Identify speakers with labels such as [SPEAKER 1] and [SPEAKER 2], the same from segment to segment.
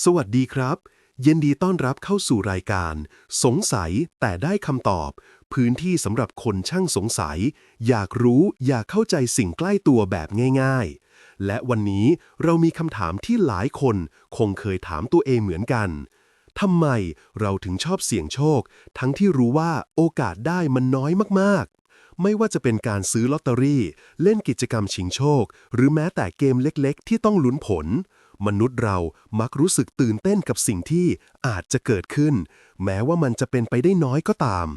[SPEAKER 1] สวัสดีครับยินดีต้อนรับเข้าสู่รายการ สงสัยแต่ได้คำตอบ พื้นที่สำหรับคนช่างสงสัย อยากรู้อยากเข้าใจสิ่งใกล้ตัวแบบง่าย ๆ และวันนี้เรามีคำถามที่หลายคน คงเคยถามตัวเองเหมือนกันทำไมเราถึงชอบเสี่ยงโชค ทั้งที่รู้ว่าโอกาสได้มันน้อยมากๆ ไม่ว่าจะเป็นการซื้อลอตเตอรี่ เล่นกิจกรรมชิงโชค หรือแม้แต่เกมเล็กๆ ที่ต้องลุ้นผล มนุษย์เรามักรู้สึกตื่นเต้นกับสิ่งที่อาจจะเกิดขึ้น แม้ว่ามันจะเป็นไปได้น้อยก็ตาม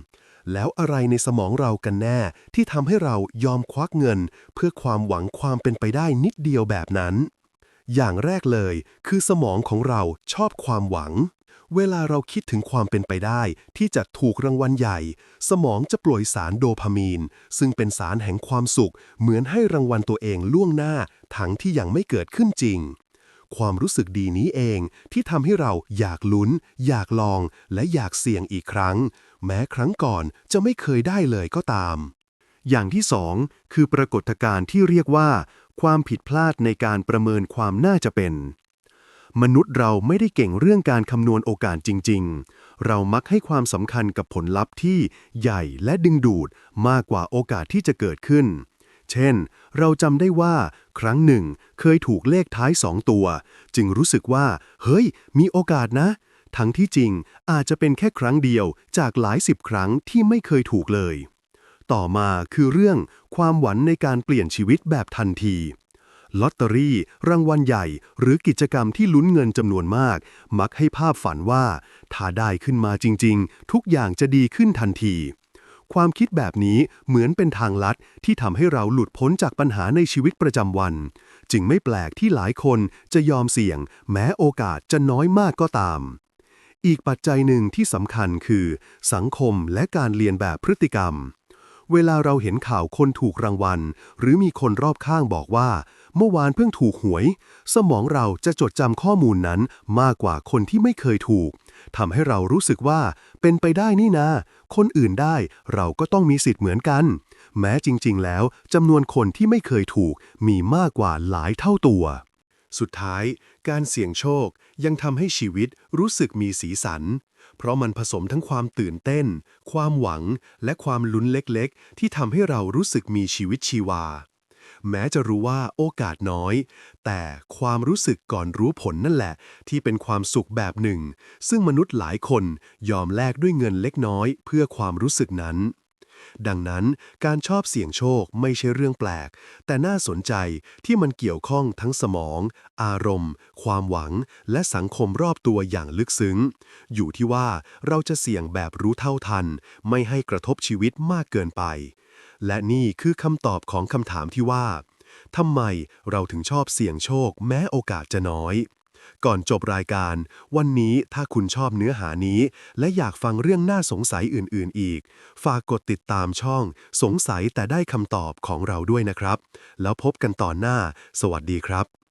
[SPEAKER 1] แล้วอะไรในสมองเรากันแน่ ที่ทำให้เรายอมควักเงิน เพื่อความหวังความเป็นไปได้นิดเดียวแบบนั้น อย่างแรกเลย คือสมองของเราชอบความหวัง เวลาเราคิดถึงความเป็นไปได้ ที่จะถูกรางวัลใหญ่ สมองจะปล่อยสารโดพามีน ซึ่งเป็นสารแห่งความสุข เหมือนให้รางวัลตัวเองล่วงหน้า ทั้งที่ยังไม่เกิดขึ้นจริง ความรู้สึกดีนี้เองที่ทำให้เราอยากลุ้น อยากลอง และอยากเสี่ยงอีกครั้ง แม้ครั้งก่อนจะไม่เคยได้เลยก็ตาม อย่างที่สองคือปรากฏการณ์ที่เรียกว่า ความผิดพลาดในการประเมินความน่าจะเป็น มนุษย์เราไม่ได้เก่งเรื่องการคำนวณโอกาสจริง ๆ เรามักให้ความสำคัญกับผลลัพธ์ที่ใหญ่และดึงดูดมากกว่าโอกาสที่จะเกิดขึ้น เช่น เราจำได้ว่า ครั้งหนึ่งเคยถูกเลขท้ายสองตัว จึงรู้สึกว่า เฮ้ย มีโอกาสนะ ทั้งที่จริงอาจจะเป็นแค่ครั้งเดียวจากหลายสิบครั้งที่ไม่เคยถูกเลย ต่อมาคือเรื่องความหวังในการเปลี่ยนชีวิตแบบทันทีลอตเตอรี่ รางวัลใหญ่ หรือกิจกรรมที่ลุ้นเงินจำนวนมาก มักให้ภาพฝันว่า ถ้าได้ขึ้นมาจริง ๆ ทุกอย่างจะดีขึ้นทันที ความคิดแบบนี้เหมือนเป็นทางลัดที่ทำให้เราหลุดพ้นจากปัญหาในชีวิตประจำวัน จึงไม่แปลกที่หลายคนจะยอมเสี่ยง แม้โอกาสจะน้อยมากก็ตาม อีกปัจจัยหนึ่งที่สำคัญคือ สังคมและการเรียนแบบพฤติกรรม เวลาเราเห็นข่าวคนถูกรางวัล หรือมีคนรอบข้างบอกว่า เมื่อวานเพิ่งถูกหวย สมองเราจะจดจำข้อมูลนั้นมากกว่าคนที่ไม่เคยถูกทำให้เรารู้สึกว่า เป็นไปได้นี่นาคนอื่นได้เราก็ต้องมีสิทธิ์เหมือนกัน แม้จริง ๆ แล้วจำนวนคนที่ไม่เคยถูกมีมากกว่าหลายเท่าตัว สุดท้าย การเสี่ยงโชคยังทำให้ชีวิตรู้สึกมีสีสัน เพราะมันผสมทั้งความตื่นเต้น ความหวัง และความลุ้นเล็กๆ ที่ทำให้เรารู้สึกมีชีวิตชีวา แม้จะรู้ว่าโอกาสน้อย แต่ความรู้สึกก่อนรู้ผลนั่นแหละ ที่เป็นความสุขแบบหนึ่ง ซึ่งมนุษย์หลายคนยอมแลกด้วยเงินเล็กน้อย เพื่อความรู้สึกนั้น ดังนั้นการชอบเสี่ยงโชคไม่ใช่เรื่องแปลก แต่น่าสนใจที่มันเกี่ยวข้องทั้งสมอง อารมณ์ ความหวัง และสังคมรอบตัวอย่างลึกซึ้ง อยู่ที่ว่าเราจะเสี่ยงแบบรู้เท่าทัน ไม่ให้กระทบชีวิตมากเกินไป และนี่คือคำตอบของคำถามที่ว่าทำไมเราถึงชอบเสี่ยงโชคแม้โอกาสจะน้อย ก่อนจบรายการ วันนี้ถ้าคุณชอบเนื้อหานี้ และอยากฟังเรื่องน่าสงสัยอื่น ๆ อีก ฝากกดติดตามช่อง สงสัยแต่ได้คำตอบของเราด้วยนะครับ แล้วพบกันตอนหน้า สวัสดีครับ